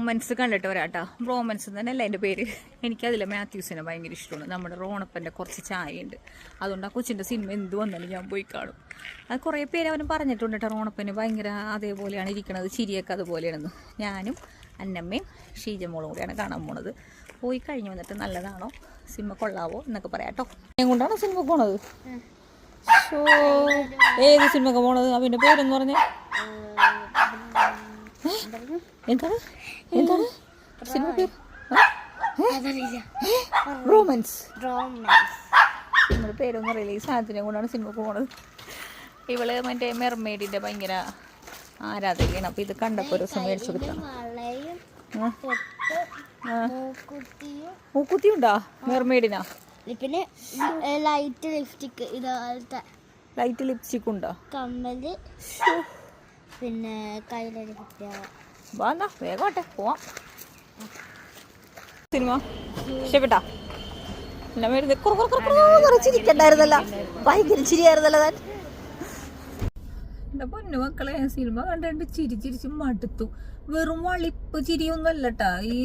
Romance കണ്ടിട്ട് വരാട്ടാ. Romance തന്നെയല്ല എന്റെ പേര്? എനിക്കതിലെ മാത്യൂസിനെ ഭയങ്കര ഇഷ്ടമാണ്. നമ്മുടെ റോണപ്പന്റെ കുറച്ച് ചായയുണ്ട്. അതുകൊണ്ട് ആ കൊച്ചിന്റെ സിനിമ എന്ത് വന്നാലും ഞാൻ പോയി കാണും. അത് കുറേ പേര് അവന് പറഞ്ഞിട്ടുണ്ട് കേട്ടോ റോണപ്പന് ഭയങ്കര അതേപോലെയാണ് ഇരിക്കണത്. ചിരിയൊക്കെ അതുപോലെയാണെന്ന്. ഞാനും അന്നമ്മയും ഷീജമോളും കൂടിയാണ് കാണാൻ പോണത്. പോയി കഴിഞ്ഞ് വന്നിട്ട് നല്ലതാണോ? സിനിമ കൊള്ളാവോ എന്നൊക്കെ പറയാം കേട്ടോ കൊണ്ടാണോ സിനിമ പോണത്? ഏത് സിനിമക്ക് പോണത്? അവന്റെ പേരെന്ന് പറഞ്ഞേ. എന്താണ്? എന്താണ്? സിനിമ പേര്? റോമൻസ്. നമ്മുടെ പേരൊന്നും അറിയില്ല ഈ സാധനത്തിനെ കൊണ്ടാണ് സിനിമ പോണത്. ഇവൾ മറ്റേ മെർമെയ്ഡിന്റെ ഭയങ്കര ആരാധകയാണ്. അപ്പൊ ഇത് കണ്ടപ്പോ ഒരു ദിവസം മേടിച്ചു. മൂക്കുത്തിയും മൂക്കുത്തി ഉണ്ടാ? മെർമെയ്ഡിനാ പിന്നെ ലൈറ്റ് ലിപ്സ്റ്റിക് ലൈറ്റ് ലിപ്സ്റ്റിക് ഉണ്ടോ? കമ്മൽ. പിന്നെ കയ്യിലൊരു കുട്ടിയാ വാ എന്നാ വേഗം പോവാം. സിനിമ? ഇഷ്ടപ്പെട്ടാ? എല്ലാം വരുന്നത് കുറു കുറു കുറു കുറു കുറു ചിരിക്കണ്ടായിരുന്നല്ല ഭയങ്കര ചിരിയായിരുന്നല്ലോ താൻ. എന്റെ പൊന്നു മക്കളെ സിനിമ കണ്ടിട്ട് ചിരി ചിരിച്ച് മടുത്തു. വെറും വളിപ്പ് ചിരിയൊന്നും അല്ലട്ടാ ഈ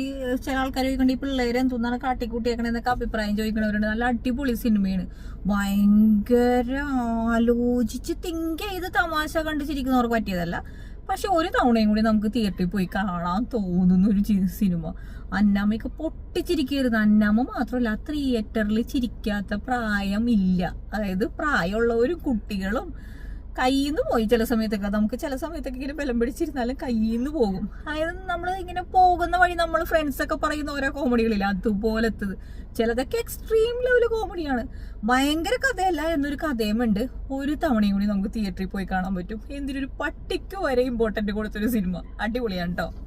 ചില ആൾക്കാർ ചോദിക്കണ്ട ഈ പിള്ളേരെ എന്തോന്നാണ് കാട്ടിക്കൂട്ടിയേക്കണെന്നൊക്കെ അഭിപ്രായം ചോദിക്കണവരുണ്ട്. നല്ല അടിപൊളി സിനിമയാണ് ഭയങ്കര ആലോചിച്ച് തിങ്ക് ചെയ്ത് തമാശ കണ്ട് ചിരിക്കുന്നവർക്ക് പറ്റിയതല്ല. പക്ഷെ ഒരു തവണയും കൂടി നമുക്ക് തിയേറ്ററിൽ പോയി കാണാൻ തോന്നുന്ന ഒരു സിനിമ അന്നാമ്മയൊക്കെ പൊട്ടിച്ചിരിക്കരുത് അന്നാമ്മ മാത്രമല്ല ആ തിയേറ്ററിൽ ചിരിക്കാത്ത പ്രായം ഇല്ല അതായത് പ്രായമുള്ളവരും കുട്ടികളും കയ്യിൽ നിന്ന് പോയി ചില സമയത്തൊക്കെ. നമുക്ക് ചില സമയത്തൊക്കെ ഇങ്ങനെ ബലം പിടിച്ചിരുന്നാലും കയ്യിൽ നിന്ന് പോകും. അതായത് നമ്മൾ ഇങ്ങനെ പോകുന്ന വഴി നമ്മൾ ഫ്രണ്ട്സ് ഒക്കെ പറയുന്ന ഓരോ കോമഡികളില്ല അതുപോലത്തത്. ചിലതൊക്കെ എക്സ്ട്രീം ലെവൽ കോമഡിയാണ് ഭയങ്കര കഥയല്ല എന്നൊരു കഥയുമുണ്ട്. ഒരു തവണയും കൂടി നമുക്ക് തിയേറ്ററിൽ പോയി കാണാൻ പറ്റും. എന്തിനൊരു പട്ടിക്ക് വരെ ഇമ്പോർട്ടന്റ് കൊടുത്തൊരു സിനിമ അടിപൊളിയാണ് കേട്ടോ